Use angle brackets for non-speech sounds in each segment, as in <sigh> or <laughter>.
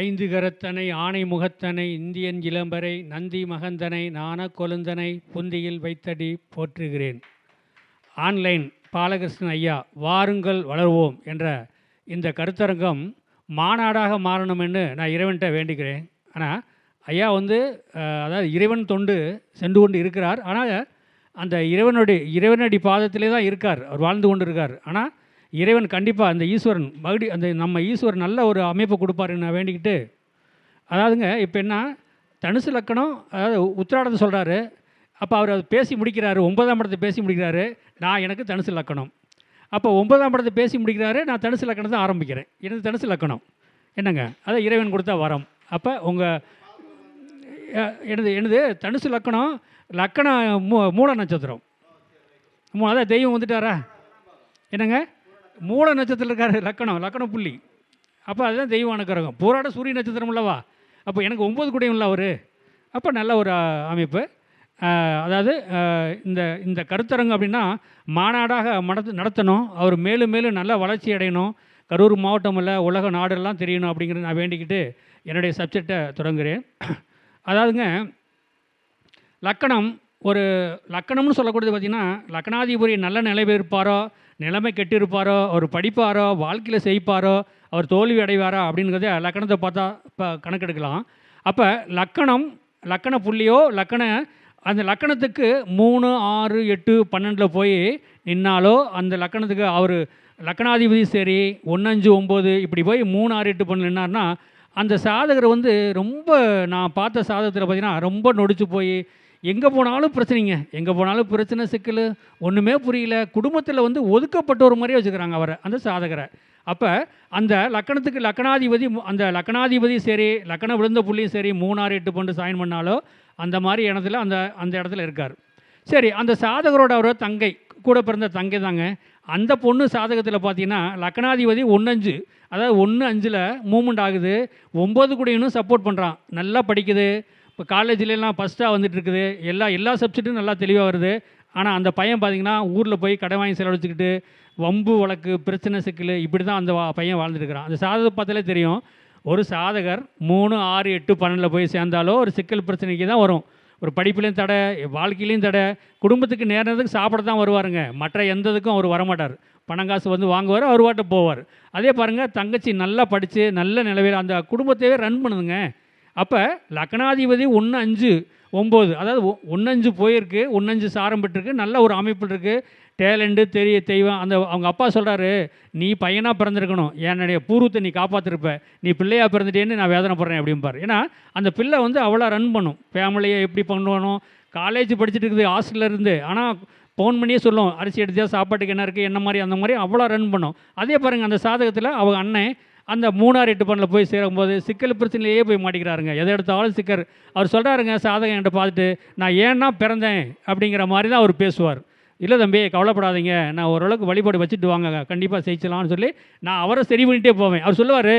ஐந்து கரத்தனை ஆணை முகத்தனை இந்தியன் இளம்பரை நந்தி மகந்தனை நான கொழுந்தனை புந்தியில் வைத்தடி போற்றுகிறேன். ஆன்லைன் பாலகிருஷ்ணன் ஐயா வாருங்கள் வளர்வோம் என்ற இந்த கருத்தரங்கம் மாநாடாக மாறணும்னு நான் இறைவன்கிட்ட வேண்டிக்கிறேன் ஆனால் ஐயா வந்து அதாவது இறைவன் தொண்டு சென்று கொண்டு இருக்கிறார். ஆனால் அந்த இறைவனுடைய இறைவனடி பாதத்திலே தான் இருக்கார். அவர் வாழ்ந்து கொண்டு இருக்கார் ஆனால் இறைவன் கண்டிப்பாக அந்த ஈஸ்வரன் மறுபடி அந்த நம்ம ஈஸ்வரன் நல்ல ஒரு அமைப்பு கொடுப்பாருன்னு நான் வேண்டிக்கிட்டு அதாவதுங்க இப்போ என்ன தனுசு லக்கணம் அதாவது உத்திராடத்தை சொல்கிறாரு அப்போ அவர் அது பேசி முடிக்கிறாரு ஒன்பதாம் படத்தை பேசி முடிக்கிறாரு நான் எனக்கு தனுசு லக்கணம். அப்போ ஒன்பதாம் படத்தை பேசி முடிக்கிறாரு நான் தனுசு லக்கணத்தை ஆரம்பிக்கிறேன். எனது தனுசு லக்கணம். என்னங்க அதான் இறைவன் கொடுத்தா வரம். அப்போ உங்கள் எனது எனது தனுசு லக்கணம் லக்கணம் மூ மூல நட்சத்திரம். அதான் தெய்வம் வந்துட்டாரா? என்னங்க? மூல நட்சத்திரம் இருக்கார் லக்கணம் லக்கணம் புள்ளி. அப்போ அதுதான் தெய்வ அனுக்கிரகம் பூராட சூரிய நட்சத்திரம் இல்லவா? அப்போ எனக்கு ஒம்பது கூடையும் இல்லை அவர். அப்போ நல்ல ஒரு அமைப்பு. அதாவது இந்த இந்த கருத்தரங்கு அப்படின்னா மாநாடாக நடத்து நடத்தணும். அவர் மேலும் மேலும் நல்ல வளர்ச்சி அடையணும். கரூர் மாவட்டம் இல்லை உலக நாடெல்லாம் தெரியணும் அப்படிங்கிறத நான் வேண்டிக்கிட்டு என்னுடைய சப்ஜெக்டை தொடங்குகிறேன் அதாவதுங்க லக்கணம் ஒரு லக்கணம்னு சொல்லக்கூடியது பார்த்திங்கன்னா லக்கணாதிபதி நல்ல நிலைமை நிலைமை கெட்டிருப்பாரோ அவர் படிப்பாரோ வாழ்க்கையில் செய்ப்பாரோ அவர் தோல்வி அடைவாரா அப்படிங்கிறத லக்கணத்தை பார்த்தா இப்போ கணக்கெடுக்கலாம். அப்போ லக்கணம் லக்கண புள்ளியோ லக்கண அந்த லக்கணத்துக்கு மூணு ஆறு எட்டு பன்னெண்டில் போய் நின்னாலோ அந்த லக்கணத்துக்கு அவர் லக்கணாதிபதி சரி ஒன்னஞ்சு ஒம்பது இப்படி போய் மூணு ஆறு எட்டு பண்ண நின்னார்னா அந்த சாதகர் வந்து ரொம்ப நான் பார்த்த சாதகத்தில் பார்த்திங்கன்னா ரொம்ப நொடிச்சு போய் எங்கே போனாலும் பிரச்சனைங்க. எங்கே போனாலும் பிரச்சனை சிக்கல் ஒன்றுமே புரியல. குடும்பத்தில் வந்து ஒதுக்கப்பட்ட ஒரு மாதிரியே வச்சுக்கிறாங்க அவரை அந்த சாதகரை. அப்போ அந்த லக்கணத்துக்கு லக்கணாதிபதி அந்த லக்கணாதிபதி சரி லக்கணம் விழுந்த புள்ளியும் சரி மூணாறு எட்டு பண்டு சாயின் பண்ணாலோ அந்த மாதிரி இடத்துல அந்த அந்த இடத்துல இருக்கார். சரி அந்த சாதகரோட அவரோட தங்கை கூட பிறந்த தங்கை தாங்க. அந்த பொண்ணு சாதகத்தில் பார்த்தீங்கன்னா லக்கணாதிபதி ஒன்னஞ்சு அதாவது ஒன்று அஞ்சில் மூமெண்ட் ஆகுது. ஒம்பது கூடையும் சப்போர்ட் பண்ணுறான் நல்லா படிக்குது. இப்போ காலேஜ்லாம் ஃபஸ்ட்டாக வந்துட்டு இருக்குது. எல்லா எல்லா சப்ஜெக்ட்டும் நல்லா தெளிவாக வருது. ஆனால் அந்த பையன் பார்த்திங்கன்னா ஊரில் போய் கடை வாங்கி செலவழிச்சிக்கிட்டு வம்பு வழக்கு பிரச்சனை சிக்கல் இப்படி தான் அந்த வா- பையன் வாழ்ந்துருக்கிறான் அந்த சாதகத்தை பார்த்தாலே தெரியும். ஒரு சாதகர் மூணு ஆறு எட்டு பன்னெண்டில் போய் சேர்ந்தாலோ ஒரு சிக்கல் பிரச்சனைக்கு தான் வரும். ஒரு படிப்புலேயும் தடை வாழ்க்கையிலையும் தடை குடும்பத்துக்கு நேரத்துக்கு சாப்பிட தான் வருவாருங்க. மற்ற எந்த இதுக்கும் அவர் வரமாட்டார். பணம் காசு வந்து வாங்குவார் அவர் வாட்ட போவார். அதே பாருங்கள் தங்கச்சி நல்லா படித்து நல்ல நிலவையில் அந்த குடும்பத்தையே ரன் பண்ணுதுங்க. அப்போ லக்னாதிபதி ஒன்று அஞ்சு ஒம்பது அதாவது ஒ- அஞ்சு போயிருக்கு ஒன்று அஞ்சு சாரம் பெற்றிருக்கு நல்ல ஒரு அமைப்பு இருக்குது டேலண்ட்டு தெரிய தெய்வம் அந்த அவங்க அப்பா சொல்கிறாரு நீ பையனாக பிறந்திருக்கணும். என்னுடைய பூர்வத்தை நீ காப்பாற்றிருப்ப நீ பிள்ளையாக பிறந்துட்டேன்னு நான் வேதனை போடுறேன் அப்படிம்பார். ஏன்னா அந்த பிள்ளை வந்து அவ்வளோ ரன் பண்ணும். ஃபேமிலியை எப்படி பண்ணணும் காலேஜ் படிச்சுட்டு இருக்குது ஹாஸ்டலில் இருந்து. ஆனால் ஃபோன் பண்ணியே சொல்லும் அரிசி எடுத்தியா சாப்பாட்டுக்கு என்ன இருக்குது என்ன மாதிரி அந்த மாதிரி அவ்வளோ ரன் பண்ணும். அதே பாருங்கள் அந்த சாதகத்தில் அவங்க அண்ணன் அந்த மூணாறு எட்டு பண்ணில் போய் சேரும்போது சிக்கல் பிரச்சனையிலேயே போய் மாட்டிக்கிறாருங்க. எதை எடுத்தாலும் சிக்கர் அவர் சொல்கிறாருங்க சாதகம் என்கிட்ட பார்த்துட்டு நான் ஏன்னா பிறந்தேன் அப்படிங்கிற மாதிரி தான் அவர் பேசுவார். இல்லை தம்பி கவலைப்படாதீங்க. நான் ஓரளவுக்கு வழிபாடு வச்சுட்டு வாங்க கண்டிப்பாக செய்யலாம்னு சொல்லி நான் அவரை சரி பண்ணிகிட்டே போவேன். அவர் சொல்லுவார்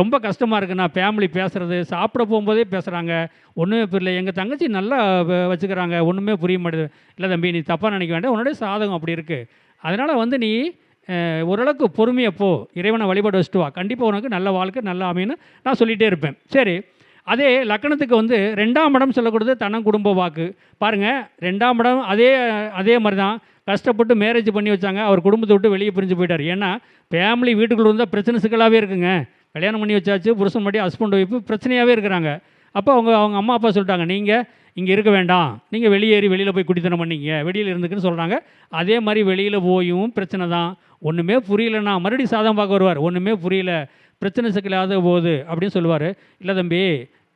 ரொம்ப கஷ்டமாக இருக்குது நான் ஃபேமிலி பேசுகிறது சாப்பிட போகும்போதே பேசுகிறாங்க ஒன்றுமே புரியல. எங்கள் தங்கச்சி நல்லா வச்சுக்கிறாங்க. ஒன்றுமே புரிய மாட்டேது இல்லை தம்பி நீ தப்பாக நினைக்க வேண்டாம். உன்னுடைய சாதகம் அப்படி இருக்குது அதனால் வந்து நீ ஓரளவுக்கு பொறுமையை போ இறைவனை வழிபாடு வச்சுட்டு வா. கண்டிப்பாக உனக்கு நல்ல வாழ்க்கை நல்ல அமைன்னு நான் சொல்லிகிட்டே இருப்பேன். சரி அதே லக்கணத்துக்கு வந்து ரெண்டாம் இடம் சொல்லக்கூடாது தனம் குடும்ப வாக்கு. பாருங்கள் ரெண்டாம் இடம் அதே அதே மாதிரி தான் கஷ்டப்பட்டு மேரேஜ் பண்ணி வச்சாங்க அவர் குடும்பத்தை விட்டு வெளியே பிரிஞ்சு போயிட்டார். ஏன்னா ஃபேமிலி வீட்டுக்குள்ள இருந்தால் பிரச்சனை சிக்கலாகவே இருக்குங்க. கல்யாணம் பண்ணி வச்சாச்சு புருஷன் மட்டி ஹஸ்பண்ட் ஒய்ஃபு பிரச்சனையாகவே இருக்கிறாங்க. அப்போ அவங்க அவங்க அம்மா அப்பா சொல்லிட்டாங்க நீங்கள் இங்கே இருக்க வேண்டாம். நீங்கள் வெளியேறி வெளியில் போய் குடித்தனம் பண்ணீங்க. வெளியில் இருந்துக்குன்னு சொல்கிறாங்க அதே மாதிரி வெளியில் போயும் பிரச்சனை தான். ஒன்றுமே புரியலன்னா மறுபடியும் சாதம் பார்க்க வருவார். ஒன்றுமே புரியல. பிரச்சனை சிக்கலாத போகுது அப்படின்னு சொல்லுவார். இல்லை தம்பி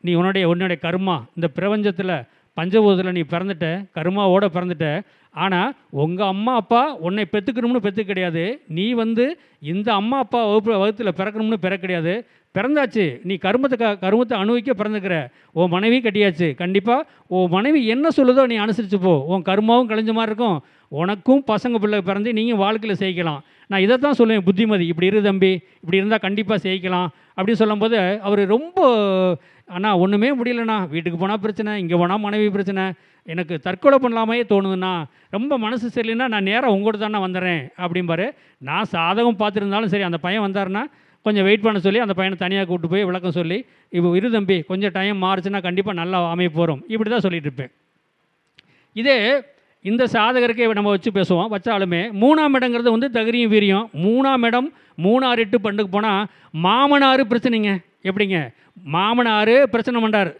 நீ உன்னுடைய உன்னுடைய கர்மா இந்த பிரபஞ்சத்தில் பஞ்சபூதத்தில் நீ பிறந்துட்ட கருமாவோட பிறந்துட்ட ஆனால் உங்கள் அம்மா அப்பா உன்னை பெற்றுக்கணும்னு பெற்று கிடையாது. நீ வந்து இந்த அம்மா அப்பா வகுப்பு வகுத்தில் பிறக்கணும்னு பிற கிடையாது. பிறந்தாச்சு. நீ கருமத்தை க கருமத்தை அனுபவிக்க பிறந்துக்கிற. உன் மனைவி கட்டியாச்சு. கண்டிப்பாக உன் மனைவி என்ன சொல்லுதோ நீ அனுசரிச்சு போ. உன் கருமாவும் கழிஞ்ச மாதிரி இருக்கும். உனக்கும் பசங்க பிள்ளை பிறந்து நீங்கள் வாழ்க்கையில் செய்யலாம் நான் இதை தான் சொல்லுவேன் புத்திமதி. இப்படி இரு தம்பி இப்படி இருந்தால் கண்டிப்பாக செய்யலாம் அப்படின்னு சொல்லும்போது அவர் ரொம்ப அண்ணா ஒன்றுமே முடியலண்ணா. வீட்டுக்கு போனால் பிரச்சனை இங்கே போனால் மனைவி பிரச்சனை. எனக்கு தற்கொலை பண்ணலாமே தோணுதுண்ணா. ரொம்ப மனசு சரியில்லைன்னா நான் நேராக உங்கள்கிட்ட தானே வந்துடுறேன் அப்படிம்பாரு. நான் சாதகம் பார்த்துருந்தாலும் சரி அந்த பையன் வந்தாருன்னா கொஞ்சம் வெயிட் பண்ண சொல்லி அந்த பையனை தனியாக கூப்பிட்டு போய் விளக்கம் சொல்லி இப்போ இரு தம்பி கொஞ்சம் டைம் மாறுச்சுன்னா கண்டிப்பாக நல்லா அமைய போகிறோம் இப்படி தான் சொல்லிகிட்டு இருப்பேன். இதே இந்த சாதகருக்கே நம்ம வச்சு பேசுவோம் வச்சாலுமே மூணாம் இடங்கிறது வந்து தகுதியும் வீரியம். மூணாம் இடம் மூணாறு எட்டு பண்டுக்கு போனால் மாமனார் பிரச்சனைங்க. எப்படிங்க? மாமனார் பிரச்சனை பண்ணுறார்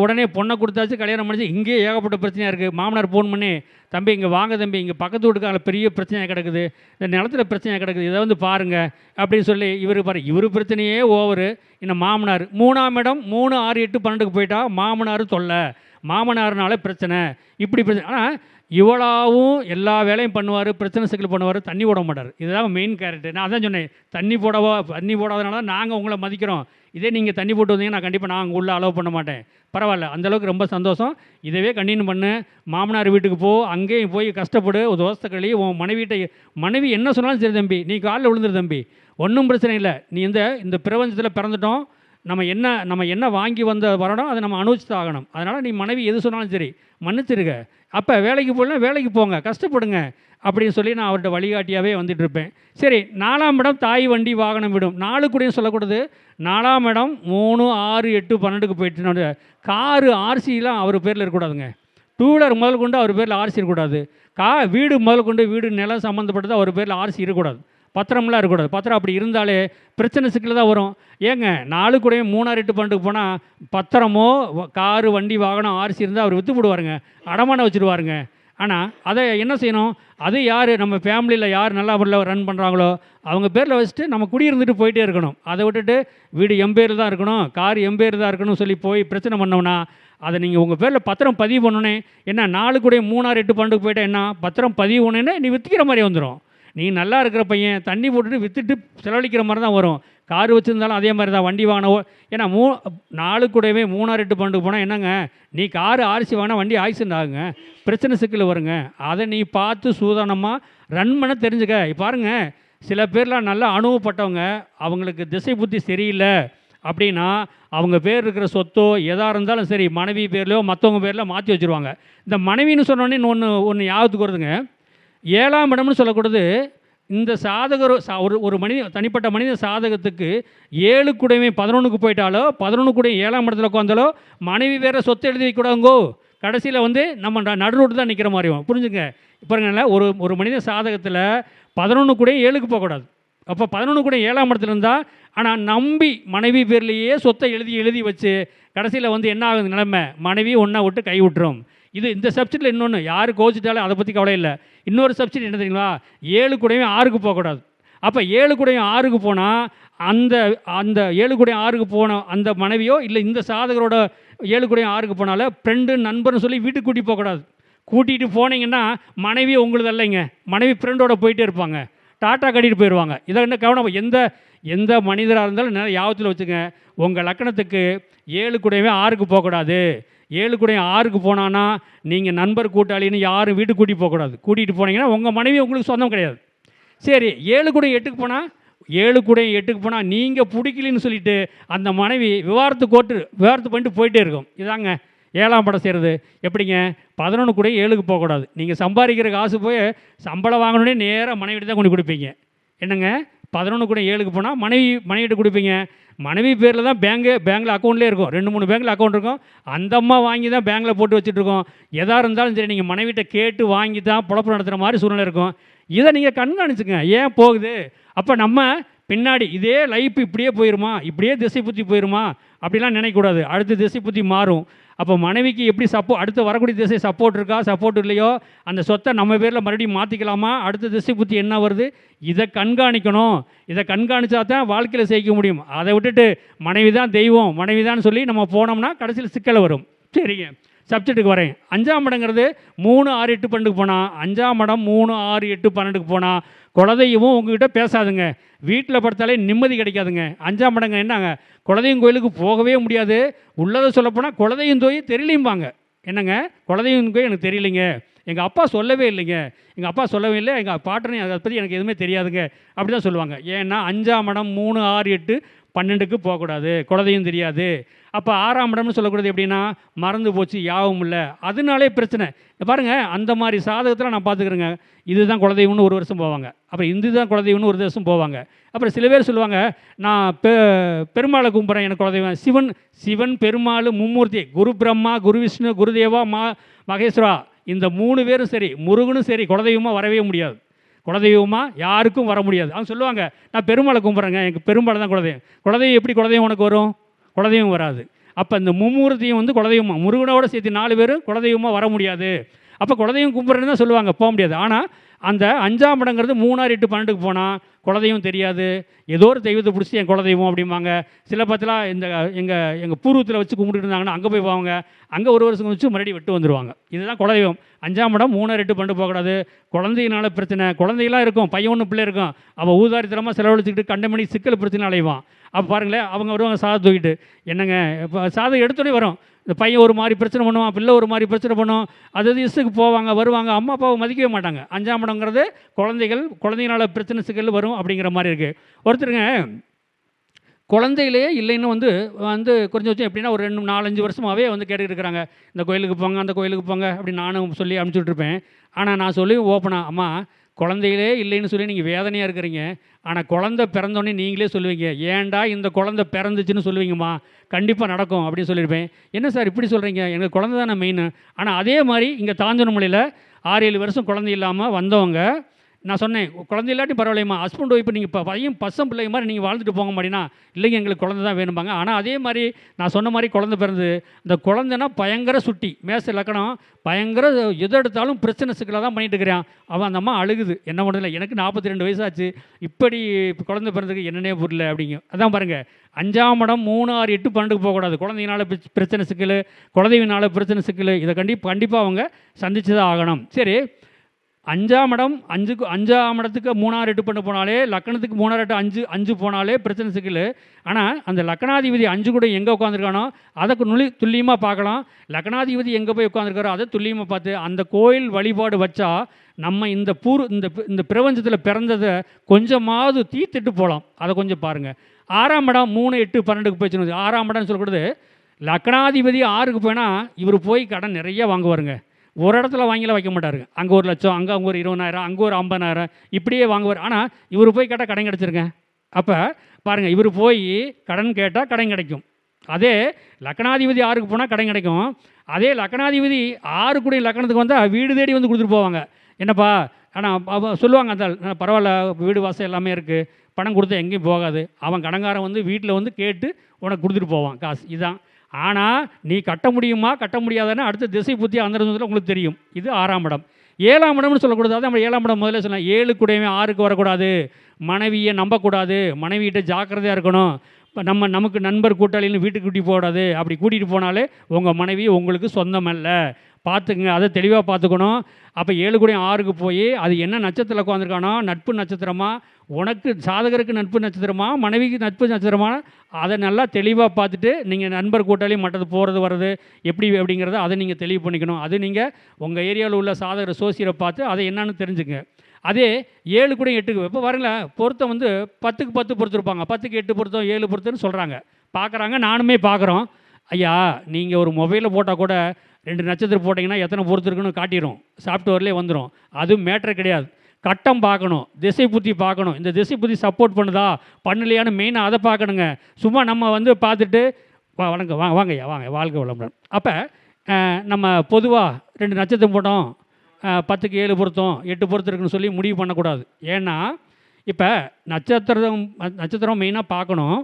உடனே பொண்ணை கொடுத்தாச்சு கல்யாணம் பண்ணிச்சு. இங்கேயே ஏகப்பட்ட பிரச்சனையாக இருக்குது மாமனார் ஃபோன் பண்ணி தம்பி இங்கே வாங்க தம்பி இங்கே பக்கத்து வீட்டுக்கால பெரிய பிரச்சனையாக கிடக்குது. இந்த நிலத்துல பிரச்சனையாக கிடக்குது. இதை வந்து பாருங்கள் அப்படின்னு சொல்லி இவர் பாரு இவர் பிரச்சனையே ஓவரு இன்னும் மாமனார் மூணாம் இடம் மூணு ஆறு எட்டு பன்னெண்டுக்கு போயிட்டா மாமனார் தொல்லை. மாமனார்னால பிரச்சனை. இப்படி பிரச்சனை. ஆனால் இவ்வளவும் எல்லா வேலையும் பண்ணுவார் பிரச்சனை சிக்கல் பண்ணுவார் தண்ணி போட மாட்டார். இதுதான் மெயின் கேரக்டர் நான் அதான் சொன்னேன் தண்ணி போடவோ தண்ணி போடாதனால நாங்கள் உங்களை மதிக்கிறோம். இதே நீங்கள் தண்ணி போட்டு வந்தீங்கன்னா நான் கண்டிப்பாக நான் உள்ளே அலோவ் பண்ண மாட்டேன். பரவாயில்ல அந்தளவுக்கு ரொம்ப சந்தோஷம். இதவே கண்டினியூ பண்ணு. மாமனார் வீட்டுக்கு போ அங்கேயும் போய் கஷ்டப்படு ஒரு தோசை களி உன் மனைவிட்ட மனைவி என்ன சொன்னாலும் சரி தம்பி நீ காலில் விழுந்துரு தம்பி. ஒன்றும் பிரச்சனை இல்லை. நீ இந்த இந்த பிரபஞ்சத்தில் பிறந்துட்டோம். நம்ம என்ன நம்ம என்ன வாங்கி வந்த வரணும் அதை நம்ம அனுபவிச்சு ஆகணும். அதனால் நீ மனைவி எது சொன்னாலும் சரி மன்னிச்சிருக்க அப்போ வேலைக்கு போகலாம் வேலைக்கு போங்க கஷ்டப்படுங்க அப்படின்னு சொல்லி நான் அவர்கிட்ட வழிகாட்டியாகவே வந்துட்டு இருப்பேன். சரி நாலாம் இடம் தாய் வண்டி வாகனம் விடும். நாலு கூடயும் சொல்லக்கூடாது. நாலாம் இடம் மூணு ஆறு எட்டு பன்னெண்டுக்கு போயிட்டு காரு ஆர்சிலாம் அவர் பேரில் இருக்கக்கூடாதுங்க. டூ வீலர் முதல் கொண்டு அவர் பேரில் ஆர்சி இருக்கக்கூடாது. கா வீடு முதல் கொண்டு வீடு நிலம் சம்மந்தப்பட்டது அவர் பேரில் ஆர்சி இருக்கக்கூடாது. பத்திரம்லாம் இருக்கக்கூடாது. பத்திரம் அப்படி இருந்தாலே பிரச்சனை சிக்கல் தான் வரும். ஏங்க நாலு கூடயும் மூணாறு எட்டு பண்டுக்கு போனால் பத்திரமோ காரு வண்டி வாகனம் ஆர்சி இருந்தால் அவர் விற்று போடுவாருங்க. அடமானம் வச்சுருவாருங்க. ஆனால் அதை என்ன செய்யணும்? அது யார் நம்ம ஃபேமிலியில் யார் நல்லா முறையில் ரன் பண்ணுறாங்களோ அவங்க பேரில் வச்சுட்டு நம்ம குடியிருந்துட்டு போயிட்டே இருக்கணும். அதை விட்டுட்டு வீடு எம்பேர் தான் இருக்கணும் கார் எம்பேர் தான் இருக்கணும் சொல்லி போய் பிரச்சனை பண்ணோம்னா அதை நீங்கள் உங்கள் பேரில் பத்திரம் பதிவு பண்ணோன்னே என்ன நாலு கூட மூணாறு எட்டு பண்டுக்கு போயிட்டா என்ன பத்திரம் பதிவு பண்ணேன்னே நீ விற்றுக்கிற மாதிரி வந்துடும் நீ நல்லா இருக்கிற பையன் தண்ணி போட்டுட்டு விற்றுட்டு செலவழிக்கிற மாதிரி தான் வரும். கார் வச்சுருந்தாலும் அதே மாதிரி தான் வண்டி வாங்கினவோ ஏன்னா மூ நாலு கூடவே மூணாறு எட்டு பண்டுக்கு போனால் என்னங்க நீ காரு ஆரிசி வாங்கினா வண்டி ஆக்சிடென்ட் ஆகுங்க பிரச்சனை சிக்கல் வருங்க. அதை நீ பார்த்து சூதானமாக ரன் பண்ண தெரிஞ்சுக்க. பாருங்கள் பாருங்க சில பேர்லாம் நல்லா அனுபவப்பட்டவங்க அவங்களுக்கு திசை புத்தி சரியில்லை அப்படின்னா அவங்க பேர் இருக்கிற சொத்தோ எதாக இருந்தாலும் சரி மனைவி பேர்லையோ மற்றவங்க பேரில் மாற்றி வச்சுருவாங்க. இந்த மனைவின்னு சொன்னோடனே ஒன்று ஒன்று ஞாபகத்துக்கு வருதுங்க. ஏழாம் இடம்னு சொல்லக்கூடாது. இந்த சாதகர் சா- ஒரு ஒரு மனித தனிப்பட்ட மனித சாதகத்துக்கு ஏழு கூடவே பதினொன்றுக்கு போயிட்டாலோ பதினொன்று கூட ஏழாம் இடத்துல உட்காந்தாலோ மனைவி வேற சொத்து எழுதி வைக்கூடாங்கோ கடைசியில் வந்து நம்ம ந- நடு தான் நிற்கிற மாதிரி புரிஞ்சுங்க? பாருங்களேன் ஒரு ஒரு மனித சாதகத்தில் பதினொன்று கூட ஏழுக்கு போகக்கூடாது. அப்போ பதினொன்று கூட ஏழாம் இடத்துல இருந்தால் ஆனால் நம்பி மனைவி பேர்லேயே சொத்தை எழுதி எழுதி வச்சு கடைசியில் வந்து என்ன ஆகுது நிலைமை? மனைவி ஒன்றா விட்டு கை விட்டுரும். இது இந்த சப்ஜெக்டில் இன்னொன்று யார் கோச்சிட்டாலும் அதை பற்றி கவலை இல்லை. இன்னொரு சப்ஜெக்ட் என்ன தெரியுங்களா? ஏழு கூடையும் ஆறுக்கு போகக்கூடாது. அப்போ ஏழு கூடையும் ஆறுக்கு போனால் அந்த அந்த ஏழு கூடையும் ஆறுக்கு போன அந்த மனைவியோ இல்லை இந்த சாதகரோட ஏழு கூடையும் ஆறுக்கு போனால ஃப்ரெண்டு நண்பர்னு சொல்லி வீட்டுக்கு கூட்டி போகக்கூடாது. கூட்டிகிட்டு போனீங்கன்னா மனைவி உங்களுது இல்லைங்க மனைவி ஃப்ரெண்டோட போயிட்டே இருப்பாங்க. டாட்டா கட்டிட்டு போயிடுவாங்க இதை என்ன கவனம்? எந்த எந்த மனிதராக இருந்தாலும் நிறைய யாபத்தில் வச்சுங்க உங்கள் லக்கணத்துக்கு ஏழு கூடவே ஆறுக்கு போகக்கூடாது. ஏழு கூட ஆறுக்கு போனான்னா நீங்கள் நண்பர் கூட்டாளின்னு யாரும் வீட்டுக்கு கூட்டிகிட்டு போகக்கூடாது. கூட்டிகிட்டு போனீங்கன்னா உங்கள் மனைவி உங்களுக்கு சொந்தம் கிடையாது. சரி ஏழு கூட எட்டுக்கு போனால் ஏழு கூட எட்டுக்கு போனால் நீங்கள் பிடிக்கலன்னு சொல்லிட்டு அந்த மனைவி விவாரத்து கோட்டு விவாரத்து பண்ணிட்டு போயிட்டே இருக்கும். இதாங்க ஏழாம் படம் செய்கிறது எப்படிங்க? பதினொன்று கூட ஏழுக்கு போகக்கூடாது. நீங்கள் சம்பாதிக்கிற காசு போய் சம்பளம் வாங்கணுன்னே நேராக மனைவிட்டு தான் கொண்டு கொடுப்பீங்க. என்னங்க? பதினொன்று கூட ஏழுக்கு போனால் மனைவி மனைவிட்டு கொடுப்பீங்க. மனைவி பேரில் தான் பேங்கு பேங்கில் அக்கௌண்ட்லேயே இருக்கும். ரெண்டு மூணு பேங்கில் அக்கௌண்ட் இருக்கும். அந்த அம்மா வாங்கி தான் பேங்கில் போட்டு வச்சுட்ருக்கோம் எதாக இருந்தாலும் சரி நீங்கள் மனைவிட்ட கேட்டு வாங்கி தான் புழப்பு நடத்துகிற மாதிரி சூழ்நிலை இருக்கும். இதை நீங்கள் கண்காணிச்சுங்க. ஏன் போகுது? அப்போ நம்ம பின்னாடி இதே லைஃப் இப்படியே போயிருமா? இப்படியே திசை புத்தி போயிருமா? அப்படிலாம் நினைக்கக்கூடாது. அடுத்து திசை புத்தி மாறும். அப்போ மனைவிக்கு எப்படி சப்போ அடுத்து வரக்கூடிய திசை சப்போர்ட் இருக்கா சப்போர்ட் இல்லையோ அந்த சொத்தை நம்ம பேரில் மறுபடியும் மாற்றிக்கலாமா அடுத்த திசை புத்தி என்ன வருது? இதை கண்காணிக்கணும். இதை கண்காணிச்சா தான் வாழ்க்கையில் ஜெயிக்க முடியும். அதை விட்டுட்டு மனைவி தான் தெய்வம் மனைவி தான் சொல்லி நம்ம போனோம்னா கடைசியில் சிக்கல் வரும். சரிங்க. சப்ஜெக்ட்டுக்கு வரேன். அஞ்சாம் இடங்கிறது மூணு ஆறு எட்டு பன்னெண்டுக்கு போனால் அஞ்சாம் இடம் மூணு ஆறு எட்டு பன்னெண்டுக்கு போனால் குலதெய்வம் உங்ககிட்ட பேசாதுங்க. வீட்டில் படுத்தாலே நிம்மதி கிடைக்காதுங்க. அஞ்சாம் இடங்க என்னங்க? குலதெய்வம் கோயிலுக்கு போகவே முடியாது. உள்ளதை சொல்லப்போனால் குலதெய்வம் தோய் தெரியலையும்பாங்க என்னங்க? குலதெய்வம் கோயில் எனக்கு தெரியலைங்க. எங்கள் அப்பா சொல்லவே இல்லைங்க. எங்கள் அப்பா சொல்லவே இல்லை. எங்கள் பாட்டனை அதை பற்றி எனக்கு எதுவுமே தெரியாதுங்க. அப்படி தான் சொல்லுவாங்க. ஏன்னா அஞ்சாம் இடம் மூணு ஆறு எட்டு பன்னெண்டுக்கு போகக்கூடாது. குலதெய்வம் தெரியாது. அப்போ ஆறாம் இடம்னு சொல்லக்கூடாது எப்படின்னா மறந்து போச்சு யாவும் இல்லை. அதனாலே பிரச்சனை. பாருங்கள் அந்த மாதிரி சாதகத்தில் நான் பார்த்துக்கிறேங்க. இதுதான் குலதெய்வம்னு ஒரு வருஷம் போவாங்க. அப்புறம் இந்து தான் குலதெய்வம்னு ஒரு வருஷம் போவாங்க. அப்புறம் சில பேர் சொல்லுவாங்க நான் பெ பெருமாளை கும்பிட்றேன் எனக்கு குலதெய்வம். சிவன் சிவன் பெருமாள் மும்மூர்த்தி குரு பிரம்மா குரு விஷ்ணு குருதேவா மா மகேஸ்வரா இந்த மூணு பேரும் சரி முருகனும் சரி குலதெய்வமாக வரவே முடியாது. குலதெய்வமாக யாருக்கும் வர முடியாது. அவங்க சொல்லுவாங்க நான் பெருமாளை கும்பிட்றேங்க எனக்கு பெருமாளை தான் குலதெய்வம். குலதெய்வம் எப்படி குலதெய்வம் உனக்கு வரும்? குலதெய்வம் வராது. அப்போ இந்த மும்மூர்த்தியும் வந்து குலதெய்வமாக முருகனோட சேர்த்து நாலு பேரும் குலதெய்வமாக வர முடியாது. அப்போ குலதெய்வம் கும்பிட்றேன்னு தான் சொல்லுவாங்க போக முடியாது. ஆனால் அந்த அஞ்சாம் இடங்கிறது மூணாறு எட்டு பன்னெண்டுக்கு போனால் குலதெய்வம் தெரியாது. ஏதோ ஒரு தெய்வத்தை பிடிச்சி என் குலதெய்வம் அப்படிம்பாங்க. சில பத்திலாம் இந்த எங்கள் எங்கள் பூர்வத்தில் வச்சு கும்பிட்டு இருந்தாங்கன்னா அங்கே போய் போவாங்க. அங்கே ஒரு வருஷம் வச்சு மறுபடியும் விட்டு வந்துடுவாங்க இதுதான் குலதெய்வம். அஞ்சாம் இடம் மூணாறு எட்டு பண்ணு போகக்கூடாது. குழந்தையினால பிரச்சனை. குழந்தையெல்லாம் இருக்கும். பையன் ஒன்று பிள்ளை இருக்கும். அவள் ஊதாரித்தனமாக செலவழிச்சுக்கிட்டு கண்டமணி சிக்கல் பிரச்சனை அலைவான். அப்போ பாருங்களேன் அவங்க வருவாங்க சாதம் தூக்கிட்டு. என்னங்க இப்போ சாதம் எடுத்தோடனே வரும். இந்த பையன் ஒரு மாதிரி பிரச்சனை பண்ணுவான் பிள்ளை ஒரு மாதிரி பிரச்சனை பண்ணும் அது அது இஷ்டத்துக்கு போவாங்க வருவாங்க அம்மா அப்பாவை மதிக்கவே மாட்டாங்க. அஞ்சாம் இடங்கிறது குழந்தைகள் குழந்தைங்களால பிரச்சனை சிக்கல் வரும் அப்படிங்கிற மாதிரி இருக்குது ஒருத்தருங்க குழந்தையிலேயே இல்லைன்னு வந்து வந்து குறைஞ்ச வச்சு எப்படின்னா ஒரு ரெண்டு நாலஞ்சு வருஷமாகவே வந்து கேட்டுக்கிட்டு இருக்கிறாங்க. இந்த கோயிலுக்கு போங்க அந்த கோயிலுக்கு போங்க அப்படி நானும் சொல்லி அனுப்பிச்சுட்ருப்பேன் ஆனால் நான் சொல்லி ஓப்பனாக அம்மா குழந்தைகளே இல்லைன்னு சொல்லி நீங்கள் வேதனையாக இருக்கிறீங்க. ஆனால் குழந்தை பிறந்தோடனே நீங்களே சொல்லுவீங்க ஏன்டா இந்த குழந்தை பிறந்துச்சுன்னு சொல்லுவீங்கம்மா? கண்டிப்பாக நடக்கும் அப்படின்னு சொல்லியிருப்பேன். என்ன சார் இப்படி சொல்கிறீங்க எனக்கு குழந்தை தானே மெயின் ஆனால் அதே மாதிரி இங்கே தாஞ்சனமலையில் ஆறு ஏழு வருஷம் குழந்தை இல்லாமல் வந்தவங்க நான் சொன்னேன் குழந்தை இல்லாட்டி பரவாயில்லைம்மா ஹஸ்பண்ட் ஒய்ஃப் நீங்கள் இப்போ பையன் பசம் பிள்ளை மாதிரி நீங்கள் வாழ்ந்துட்டு போங்க மாட்டினா இல்லைங்க எங்களுக்கு குழந்தை தான் வேணும்பாங்க. ஆனால் அதே மாதிரி நான் சொன்ன மாதிரி குழந்தை பிறந்து இந்த குழந்தைனா பயங்கர சுட்டி மேச லக்கணம் பயங்கர எது எடுத்தாலும் பிரச்சனை சிக்கலாக தான் பண்ணிட்டு இருக்கிறான். அவன் அந்த அம்மா அழுகுது என்ன பண்ணுறதில்ல எனக்கு நாற்பத்தி ரெண்டு வயசாச்சு இப்படி இப்போ குழந்தை பிறந்ததுக்கு என்னன்னே புரியல அப்படிங்க. அதான் பாருங்கள் அஞ்சாம் இடம் மூணு ஆறு எட்டு பன்னெண்டுக்கு போகக்கூடாது. குழந்தையினால பிரச்சனை சிக்கல் குழந்தையினால பிரச்சனை சிக்கல் இதை கண்டிப்பாக கண்டிப்பாக அவங்க சந்திச்சு தான் ஆகணும். சரி அஞ்சாம் இடம் அஞ்சுக்கு அஞ்சாம் இடத்துக்கு மூணாறு எட்டு பண்ண போனாலே லக்கணத்துக்கு மூணாறு எட்டு அஞ்சு அஞ்சு போனாலே பிரச்சனை சிக்கல். ஆனால் அந்த லக்கணாதிபதி அஞ்சு கூட எங்கே உட்காந்துருக்கானோ அதுக்கு நுழி துல்லியமாக பார்க்கலாம். லக்கணாதிபதி எங்கே போய் உட்காந்துருக்காரோ அதை துல்லியமாக பார்த்து அந்த கோயில் வழிபாடு வச்சா நம்ம இந்த பூர் இந்த இந்த பிரபஞ்சத்தில் பிறந்ததை கொஞ்சமாவது தீர்த்துட்டு போகலாம். அதை கொஞ்சம் பாருங்கள் ஆறாம் இடம் மூணு எட்டு பன்னெண்டுக்கு போயிடுச்சு ஆறாம் இடம்னு சொல்லக்கூடாது. லக்கணாதிபதி ஆறுக்கு போனால் இவர் போய் கடன் நிறைய வாங்குவாருங்க. ஒரு இடத்துல வாங்கிலாம் வைக்க மாட்டாருங்க. அங்கே ஒரு லட்சம் அங்கே அங்கே ஒரு இருபதாயிரம் அங்கே ஒரு ஐம்பதாயிரம் இப்படியே வாங்குவார். ஆனால் இவர் போய் கேட்டால் கடன் கிடச்சிருங்க. அப்போ பாருங்கள் இவர் போய் கடன் கேட்டால் கடன் கிடைக்கும். அதே லக்கணாதிபதி ஆறுக்கு போனால் கடன் கிடைக்கும். அதே லக்கணாதிபதி ஆறு கூடிய லக்கணத்துக்கு வந்தால் வீடு தேடி வந்து கொடுத்துட்டு போவாங்க. என்னப்பா ஆனால் சொல்லுவாங்க அந்த பரவாயில்ல வீடு வாசல் எல்லாமே இருக்குது பணம் கொடுத்தா எங்கேயும் போகாது. அவன் கடங்காரன் வந்து வீட்டில் வந்து கேட்டு உனக்கு கொடுத்துட்டு போவான் காசு. இதுதான் ஆனால் நீ கட்ட முடியுமா? கட்ட முடியாதுன்னு அடுத்த திசை புத்தி அந்த உங்களுக்கு தெரியும். இது ஆறாம் இடம். ஏழாம் இடம்னு சொல்லக்கூடாது. நம்ம ஏழாம் இடம் முதல்ல சொன்னேன் ஏழு கூடயுமே ஆறுக்கு வரக்கூடாது. மனைவியை நம்பக்கூடாது. மனைவியிட்ட ஜாக்கிரதையாக இருக்கணும். இப்போ நம்ம நமக்கு நண்பர் கூட்டாளின்னு வீட்டுக்கு கூட்டி போடாது. அப்படி கூட்டிகிட்டு போனாலே உங்கள் மனைவி உங்களுக்கு சொந்தமல்ல. பார்த்துக்குங்க அதை தெளிவாக பார்த்துக்கணும். அப்போ ஏழு கூட ஆறுக்கு போய் அது என்ன நட்சத்திரத்தில் உட்காந்துருக்கானோ நட்பு நட்சத்திரமா உனக்கு சாதகருக்கு நட்பு நட்சத்திரமா மனைவிக்கு நட்பு நட்சத்திரமா அதை நல்லா தெளிவாக பார்த்துட்டு நீங்கள் நண்பர் கூட்டாளி மற்றது போகிறது வர்றது எப்படி அப்படிங்கிறத அதை நீங்கள் தெளிவு பண்ணிக்கணும். அது நீங்கள் உங்கள் ஏரியாவில் உள்ள சாதகர் சோசியரை பார்த்து அதை என்னன்னு தெரிஞ்சுக்கங்க. அதே ஏழு கூட எட்டுக்கு இப்போ பாருங்களேன் பொருத்தம் வந்து பத்துக்கு பத்து பொறுத்திருப்பாங்க. பத்துக்கு எட்டு பொருத்தம் ஏழு பொருத்தம்னு சொல்கிறாங்க பார்க்குறாங்க நானுமே பார்க்குறோம் ஐயா நீங்கள் ஒரு மொபைலில் போட்டால் கூட ரெண்டு நட்சத்திரம் போட்டிங்கன்னா எத்தனை பொறுத்திருக்குன்னு காட்டிடும் சாஃப்ட்வேர்லேயே வந்துடும் அது மேட்ரு கிடையாது. கட்டம் பார்க்கணும். திசை புத்தி பார்க்கணும். இந்த திசை புத்தி சப்போர்ட் பண்ணுதா? பண்ணலையான்னு மெயினாக அதை பார்க்கணுங்க. சும்மா நம்ம வந்து பார்த்துட்டு வா வணக்கம். வாங்க வாங்க ஐயா வாங்க வாழ்க்கை வளமுடன். அப்போ நம்ம பொதுவாக ரெண்டு நட்சத்திரம் போட்டோம். பத்துக்கு ஏழு பொருத்தம் எட்டு பொருத்திருக்குன்னு சொல்லி முடிவு பண்ணக்கூடாது. ஏன்னா இப்போ நட்சத்திரம் நட்சத்திரம் மெயினாக பார்க்கணும்.